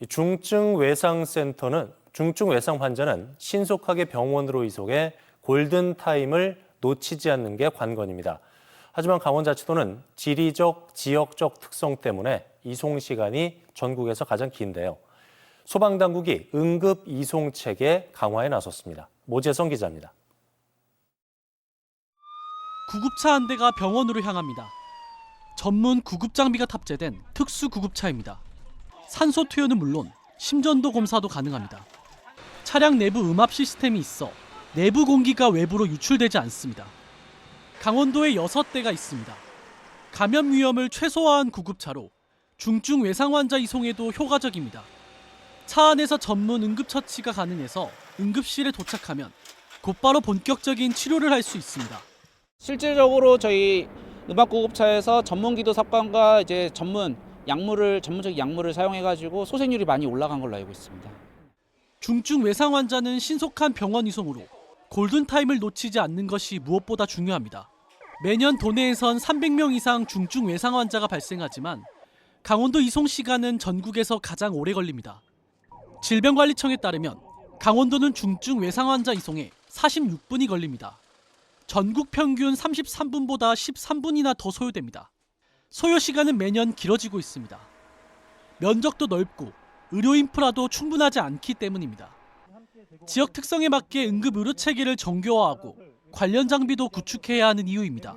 이 중증 외상 센터는 중증 외상 환자는 신속하게 병원으로 이송해 골든 타임을 놓치지 않는 게 관건입니다. 하지만 강원자치도는 지리적, 지역적 특성 때문에 이송 시간이 전국에서 가장 긴데요. 소방당국이 응급 이송 체계 강화에 나섰습니다. 모재성 기자입니다. 구급차 한 대가 병원으로 향합니다. 전문 구급 장비가 탑재된 특수 구급차입니다. 산소 투여는 물론 심전도 검사도 가능합니다. 차량 내부 음압 시스템이 있어 내부 공기가 외부로 유출되지 않습니다. 강원도에 6대가 있습니다. 감염 위험을 최소화한 구급차로 중증 외상 환자 이송에도 효과적입니다. 차 안에서 전문 응급 처치가 가능해서 응급실에 도착하면 곧바로 본격적인 치료를 할 수 있습니다. 실질적으로 저희 음압구급차에서 전문 기도 삽관과 이제 전문 약물을 전문적 약물을 사용해 가지고 소생률이 많이 올라간 걸로 알고 있습니다. 중증 외상 환자는 신속한 병원 이송으로 골든 타임을 놓치지 않는 것이 무엇보다 중요합니다. 매년 도내에선 300명 이상 중증 외상 환자가 발생하지만 강원도 이송 시간은 전국에서 가장 오래 걸립니다. 질병관리청에 따르면 강원도는 중증 외상 환자 이송에 46분이 걸립니다. 전국 평균 33분보다 13분이나 더 소요됩니다. 소요 시간은 매년 길어지고 있습니다. 면적도 넓고 의료 인프라도 충분하지 않기 때문입니다. 지역 특성에 맞게 응급 의료 체계를 정교화하고 관련 장비도 구축해야 하는 이유입니다.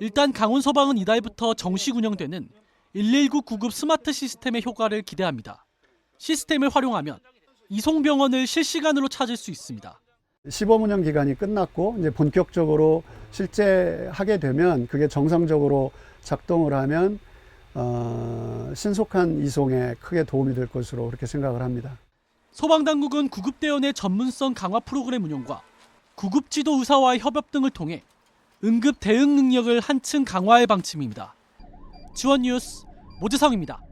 일단 강원 소방은 이달부터 정식 운영되는 119 구급 스마트 시스템의 효과를 기대합니다. 시스템을 활용하면 이송병원을 실시간으로 찾을 수 있습니다. 시범 운영 기간이 끝났고 이제 본격적으로 실제 하게 되면 그게 정상적으로 작동을 하면 어, 신속한 이송에 크게 도움이 될 것으로 그렇게 생각을 합니다. 소방당국은 구급대원의 전문성 강화 프로그램 운영과 구급지도 의사와의 협업 등을 통해 응급 대응 능력을 한층 강화할 방침입니다. 지원 뉴스 모재성입니다.